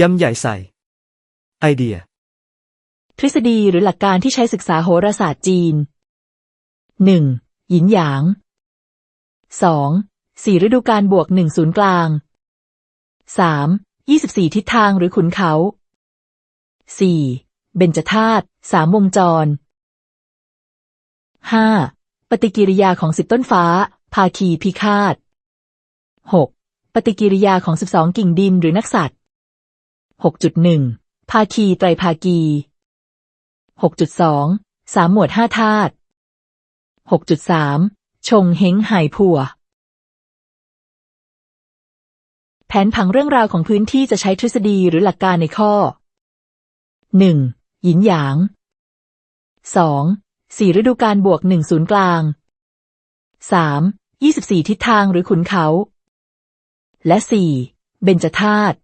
ยำใหญ่ใส่ ไอเดีย ทฤษฎีหรือหลักการที่ใช้ศึกษาโหราศาสตร์จีนหนึ่งหยินหยางสองสี่ฤดูกาลบวกหนึ่งศูนย์กลางสามยี่สิบสี่ทิศทางหรือขุนเขาสี่เบญจธาตุสามวงจรห้าปฏิกิริยาของสิบต้นฟ้า ภาคีพิฆาตหกปฏิกิริยาของสิบสองกิ่งดินหรือนักสัตว์ หกจุดหนึ่งภาคีไตรภากีหกจุดสองสามหมวดห้าธาตุหกจุดสามชงเฮงไหผัว แผนผังเรื่องราวของพื้นที่จะใช้ทฤษฎีหรือหลักการในข้อหนึ่งหยินหยางสองสี่ฤดูกาลบวกหนึ่งศูนย์กลางสามยี่สิบสี่ทิศทางหรือขุนเขา และสี่เบญจธาตุ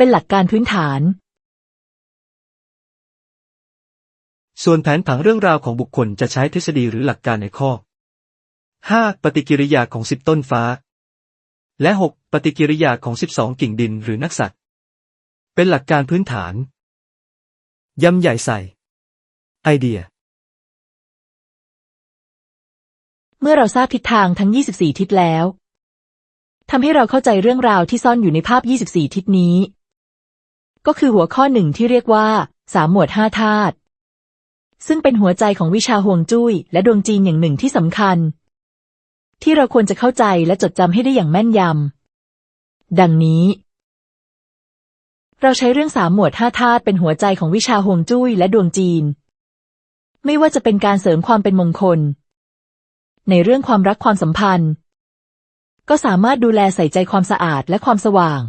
เป็นหลักการพื้นฐาน ส่วนแผนผังเรื่องราวของบุคคลจะใช้ทฤษฎีหรือหลักการในข้อ 5. ปฏิกิริยาของสิบต้นฟ้า และ 6. ปฏิกิริยาของ 12 กิ่งดินหรือนักสัตว์ เป็นหลักการพื้นฐานยำใหญ่ใส่ ไอเดีย เมื่อเราทราบทิศทางทั้ง 24 ทิศแล้วทำให้เราเข้าใจเรื่องราวที่ซ่อนอยู่ในภาพ 24 ทิศนี้ ก็คือหัวข้อหนึ่งที่เรียกว่าสามหมวดห้าธาตุซึ่งเป็นหัวใจของวิชาห่วงจุ้ยและดวงจีนอย่างหนึ่งที่สำคัญ ที่เราควรจะเข้าใจและจดจำให้ได้อย่างแม่นยำดังนี้ เราใช้เรื่องสามหมวดห้าธาตุเป็นหัวใจของวิชาห่วงจุ้ยและดวงจีน ไม่ว่าจะเป็นการเสริมความเป็นมงคล ในเรื่องความรักความสัมพันธ์ ก็สามารถดูแลใส่ใจความสะอาดและความสว่าง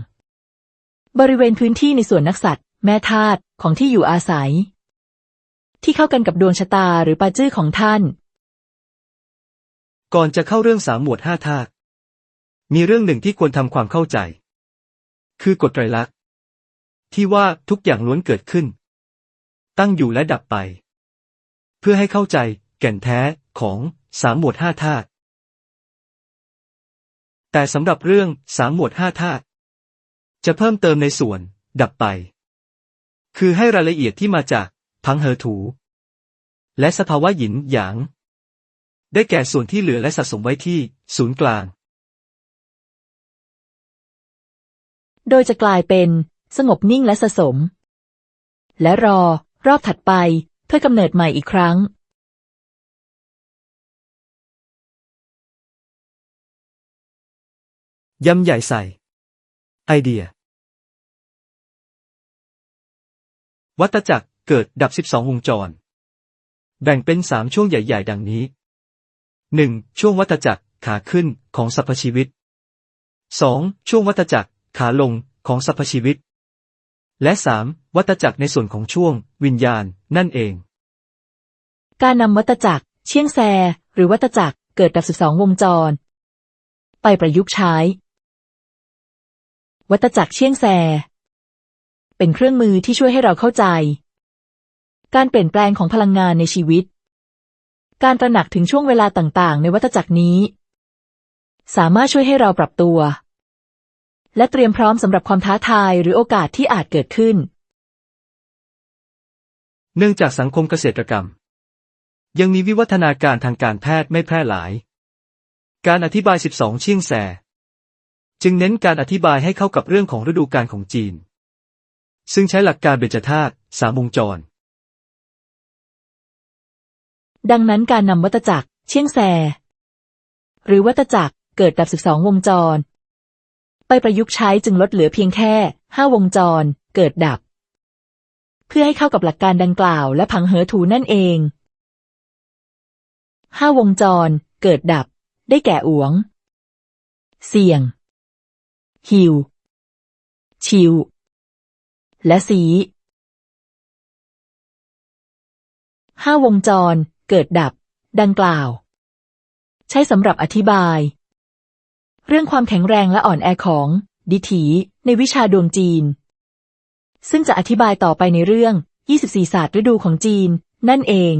บริเวณพื้นที่ในส่วนนักสัตว์ แม่ธาตุของที่อยู่อาศัย ที่เข้ากันกับดวงชะตาหรือปาจื้อของท่าน ก่อนจะเข้าเรื่องสามหมวดห้าธาตุมีเรื่องหนึ่งที่ควรทำความเข้าใจ คือกฎไตรลักษณ์ที่ว่าทุกอย่างล้วนเกิดขึ้น ตั้งอยู่และดับไป เพื่อให้เข้าใจแก่นแท้ของสามหมวดห้าธาตุแต่สำหรับเรื่องสามหมวดห้าธาตุ จะเพิ่มเติมในส่วน ดับไป คือให้รายละเอียดที่มาจากพังเหอถู และสภาวะหยินหยาง ได้แก่ส่วนที่เหลือและสะสมไว้ที่ ศูนย์กลาง โดยจะกลายเป็น สงบนิ่งและสะสม และรอ รอบถัดไปเพื่อกำเนิดใหม่อีกครั้งยำใหญ่ใส่ ไอเดีย วัตจักรเกิดดับ 12 วงจร แบ่งเป็น3ช่วงใหญ่ ๆ ดังนี้ 1. ช่วงวัตจักรขาขึ้นของสรรพชีวิต 2. ช่วงวัตจักรขาลงของสรรพชีวิต และ 3. วัตจักรในส่วนของช่วง วิญญาณ นั่นเอง การนำวัตจักร เชียงแซ หรือวัตจักรเกิดดับ 12 วงจร ไปประยุกต์ใช้ วัตจักรเชียงแซ เป็นเครื่องมือที่ช่วยให้เราเข้าใจ การเปลี่ยนแปลงของพลังงานในชีวิต การตระหนักถึงช่วงเวลาต่างๆ ในวัตจักรนี้ สามารถช่วยให้เราปรับตัว และเตรียมพร้อมสำหรับความท้าทายหรือโอกาสที่อาจเกิดขึ้น เนื่องจากสังคมเกษตรกรรม ยังมีวิวัฒนาการทางการแพทย์ไม่แพร่หลาย การอธิบาย 12 เชียงแซ จึงเน้นการอธิบายให้เข้ากับเรื่องของฤดูกาลของจีน ซึ่งใช้หลักการเบญจธาตุสามวงจร ดังนั้นการนำวัตจักร เชียงแซหรือวัตจักรเกิดดับ12วงจร ไปประยุกต์ใช้จึงลดเหลือเพียงแค่5วงจร เกิดดับ เพื่อให้เข้ากับหลักการดังกล่าวและผังเหอถูนั่นเอง5วงจร เกิดดับ ได้แก่อวง เสี่ยง หิว ชิว และสีห้าวงจร เกิดดับ ดังกล่าว ใช้สำหรับอธิบาย เรื่องความแข็งแรงและอ่อนแอของ ดิถี ในวิชาดวงจีน ซึ่งจะอธิบายต่อไปในเรื่อง 24 ศาสตร์ฤดูของจีน นั่นเอง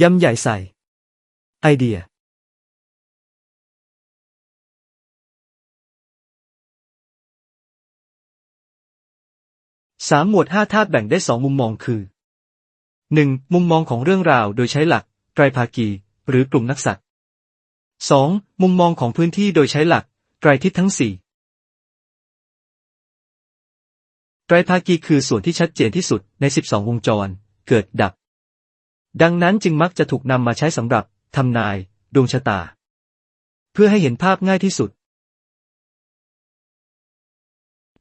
ยำใหญ่ใส่ ไอเดียสามหมวดห้าธาตุแบ่งได้สองมุมมองคือหนึ่งมุมมองของเรื่องราวโดยใช้หลัก ไตรภาคีหรือกลุ่มนักษัตริย์สองมุมมองของพื้นที่โดยใช้หลัก ไตรทิศทั้งสี่ไตรภาคีคือส่วนที่ชัดเจนที่สุดใน 12 วงจร เกิดดับ ดังนั้นจึงมักจะถูกนำมาใช้สำหรับทำนาย ดวงชะตา เพื่อให้เห็นภาพง่ายที่สุด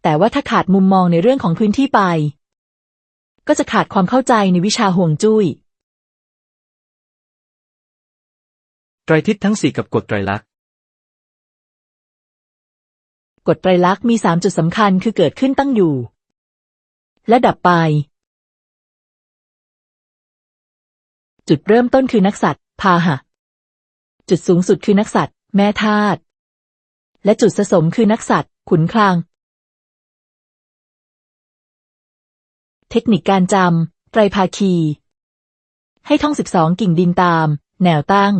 แต่ว่าถ้าขาดมุมมองในเรื่องของพื้นที่ไป ก็จะขาดความเข้าใจในวิชาห่วงจุ้ย ไตรทิศทั้งสี่กับกฎไตรลักษณ์กฎไตรลักษณ์มีสามจุดสำคัญคือเกิดขึ้นตั้งอยู่ และดับไป จุดเริ่มต้นคือนักสัตว์พาหะ จุดสูงสุดคือนักสัตว์แม่ธาตุ และจุดสะสมคือนักสัตว์ขุนคลัง เทคนิคการจำไตรภาคี ให้ท่องสิบสองกิ่งดินตาม แนวตั้ง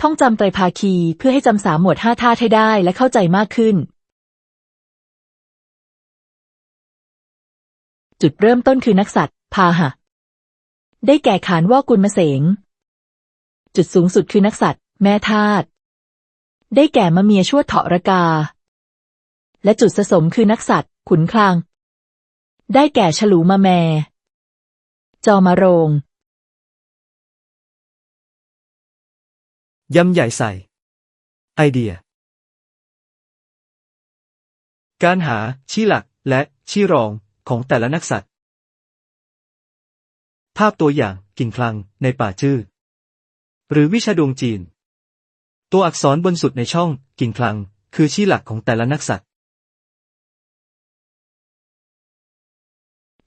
ท่องจำไตรภาคีเพื่อให้จำสามหมวดห้าธาตุให้ได้และเข้าใจมากขึ้น จุดเริ่มต้นคือนักสัตว์พาหะ ได้แก่ขานว่ากุลมะเสง จุดสูงสุดคือนักสัตว์ แม่ธาตุได้แก่มะเมียชั่วเถาะระกา และจุดสะสมคือนักสัตว์ ขุนคลัง ได้แก่ฉลูมาแม จอมาโรง ยำใหญ่ใส่ ไอเดีย การหาชี้หลักและชี้รองของแต่ละนักสัตว์ ภาพตัวอย่างกิ่งคลังในป่าจื้อหรือวิชาดวงจีน ตัวอักษรบนสุดในช่องกิ่งคลัง คือชี้หลักของแต่ละนักสัตว์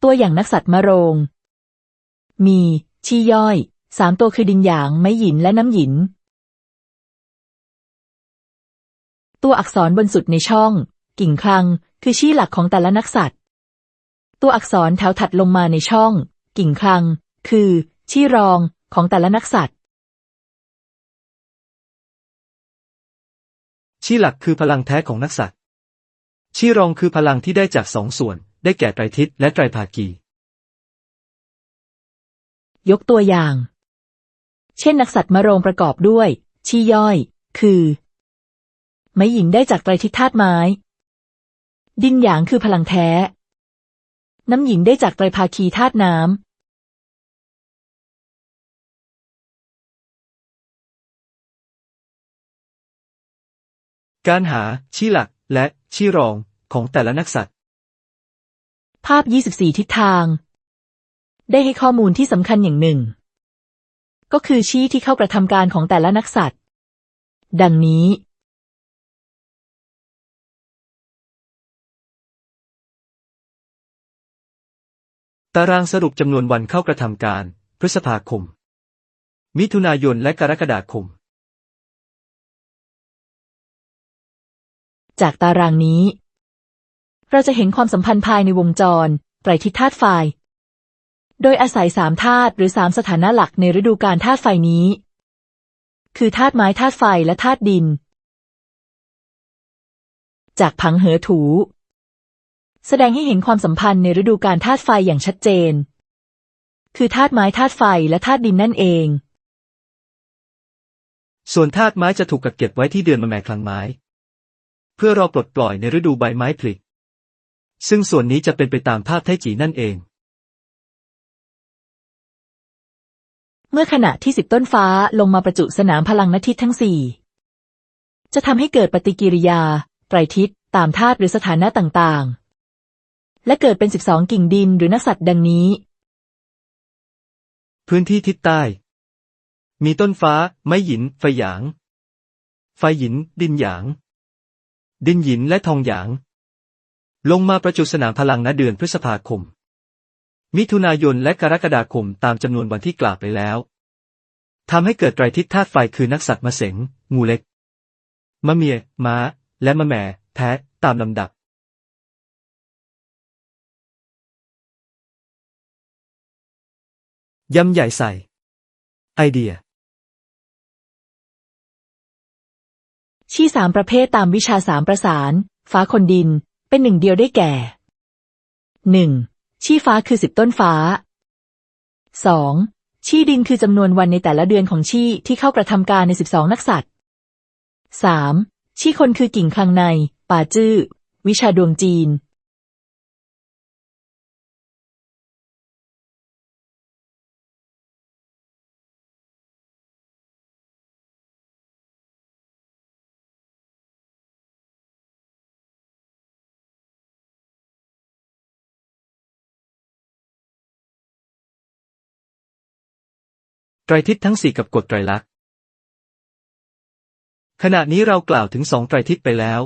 ตัวอย่างนักสัตว์มะโรง มี ชี้ย่อย สามตัวคือดินหยาง ไม้หยิน และน้ำหยิน ตัวอักษรบนสุดในช่อง กิ่งคลัง คือชี้หลักของแต่ละนักสัตว์ ตัวอักษรแถวถัดลงมาในช่อง กิ่งคลัง คือชี้รองของแต่ละนักสัตว์ ชี้หลักคือพลังแท้ของนักสัตว์ ชี้รองคือพลังที่ได้จากสองส่วน ได้แก่ไตรทิศและไตรภาคี ยกตัวอย่าง เช่นนักสัตว์มะโรงประกอบด้วย ชี้ย่อย คือ ไม้หญิงได้จากไตรทิศธาตุไม้ ดินหยางคือพลังแท้น้ำหญิงได้จากไตรภาคีธาตุน้ การหาชี้หลักและชี้รองของแต่ละนักสัตว์ ภาพ 24 ทิศทาง ได้ให้ข้อมูลที่สำคัญอย่างหนึ่ง ก็คือชี้ที่เข้ากระทำการของแต่ละนักสัตว์ ดังนี้ ตารางสรุปจำนวนวันเข้ากระทำการ พฤษภาคม มิถุนายนและกรกฎาคม จากตารางนี้ เราจะเห็นความสัมพันธ์ภายในวงจรไตรทิศธาตุไฟ โดยอาศัยสามธาตุหรือสามสถานะหลักในฤดูกาลธาตุไฟนี้ คือธาตุไม้ธาตุไฟและธาตุดิน จากผังเหอถู แสดงให้เห็นความสัมพันธ์ในฤดูกาลธาตุไฟอย่างชัดเจน คือธาตุไม้ธาตุไฟและธาตุดินนั่นเองส่วนธาตุไม้จะถูกกักเก็บไว้ที่เดือนมะแม่คลังไม้ เพื่อรอปลดปล่อยในฤดูใบไม้ผลิซึ่งส่วนนี้จะเป็นไปตามภาพไทจีนั่นเอง เมื่อขณะที่สิบต้นฟ้าลงมาประจุสนามพลังนทิศทั้งสี่ จะทำให้เกิดปฏิกิริยา ไตรทิศตามธาตุหรือสถานะต่างๆ และเกิดเป็นสิบสองกิ่งดินหรือนักสัตว์ดังนี้ พื้นที่ทิศใต้ มีต้นฟ้า ไม้หยินไฟหยาง ไฟหยิน ดินหยาง ดินหยินและทองหยาง ลงมาประจุสนามพลังณเดือนพฤษภาคม มิถุนายนและกรกฎาคมตามจำนวนวันที่กล่าวไปแล้วทำให้เกิดไตรทิศธาตุไฟคือนักสัตว์มะเสงงูเล็ก มะเมีย ม้า และมะแม่ แพะ ตามลำดับ ยำใหญ่ใส่ ไอเดีย ชี้สามประเภทตามวิชาสามประสาน ฟ้าคนดิน เป็นหนึ่งเดียวได้แก่หนึ่งชี้ฟ้าคือสิบต้นฟ้าสองชี้ดินคือจำนวนวันในแต่ละเดือนของชี้ที่เข้ากระทำการในสิบสองนักษัตริย์สามชี้คนคือกิ่งคลังใน ป่าจื้อ วิชาดวงจีน ไตรทิศทั้งสี่กับกฎไตรลักษณ์ ขณะนี้เรากล่าวถึงสองไตรทิศไปแล้ว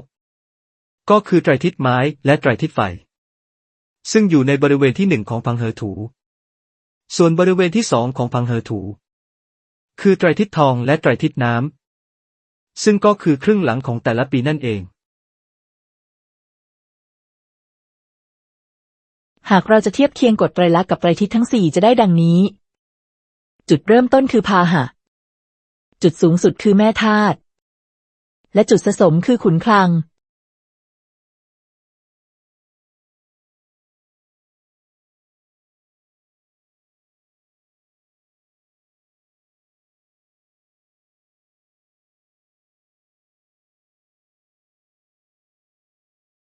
ก็คือไตรทิศไม้และไตรทิศไฟ ซึ่งอยู่ในบริเวณที่หนึ่งของพังเหอถู ส่วนบริเวณที่สองของพังเหอถู คือไตรทิศทองและไตรทิศน้ำ ซึ่งก็คือครึ่งหลังของแต่ละปีนั่นเองหากเราจะเทียบเคียงกฎไตรลักษณ์กับไตรทิศทั้งสี่จะได้ดังนี้ จุดเริ่มต้นคือพาหะ จุดสูงสุดคือแม่ธาตุและจุดสะสมคือขุนคลัง